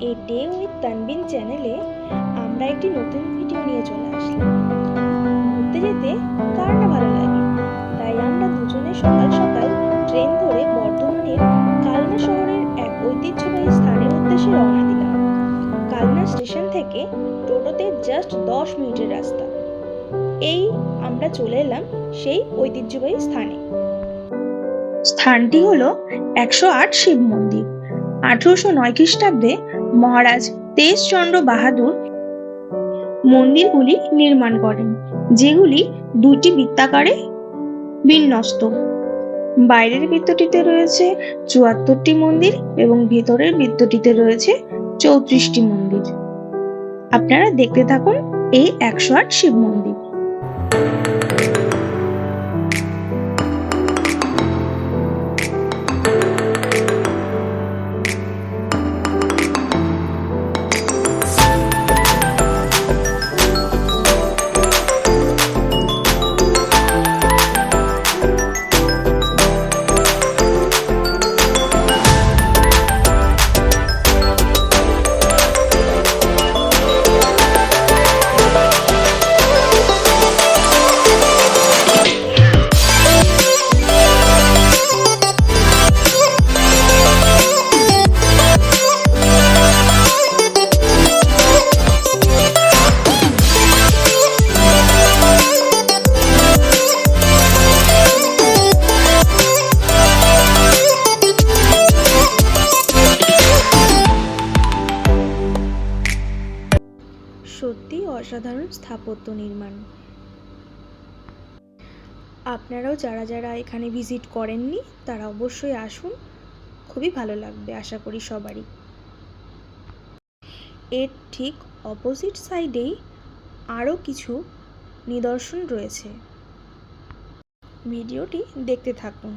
A day with তানবিন চ্যানেলে আমরা একটি নতুন ভিডিও নিয়ে চলে আসলাম। ঘুরতে যেতে কার না ভালো লাগে। তাই আমরা দুজনে সকাল সকাল ট্রেন ধরে বর্ধমানের কালনা শহরের এক ঐতিহ্যবাহী স্থানের উদ্দেশ্যে রওনা দিলাম। কালনা স্টেশন থেকে টোটোতে জাস্ট দশ মিনিটের রাস্তা। এই আমরা চলে এলাম সেই ঐতিহ্যবাহী স্থানে। স্থানটি হলো একশো আট শিব মন্দির। আঠারোশো নয় খ্রিস্টাব্দে মহারাজ তেজচন্দ্র বাহাদুর মন্দিরগুলি নির্মাণ করেন, যেগুলি দুটি বৃত্তাকারে বিন্যস্ত। বাইরের বৃত্তটিতে রয়েছে চুয়াত্তরটি মন্দির এবং ভেতরের বৃত্তটিতে রয়েছে চৌত্রিশটি মন্দির। আপনারা দেখতে থাকুন এই একশো আট শিব মন্দির। সত্যি অসাধারণ স্থাপত্য নির্মাণ। আপনারাও যারা যারা এখানে ভিজিট করেননি, তারা অবশ্যই আসুন। খুবই ভালো লাগবে, আশা করি সবারই। এর ঠিক অপোজিট সাইডেই আরও কিছু নিদর্শন রয়েছে। ভিডিওটি দেখতে থাকুন।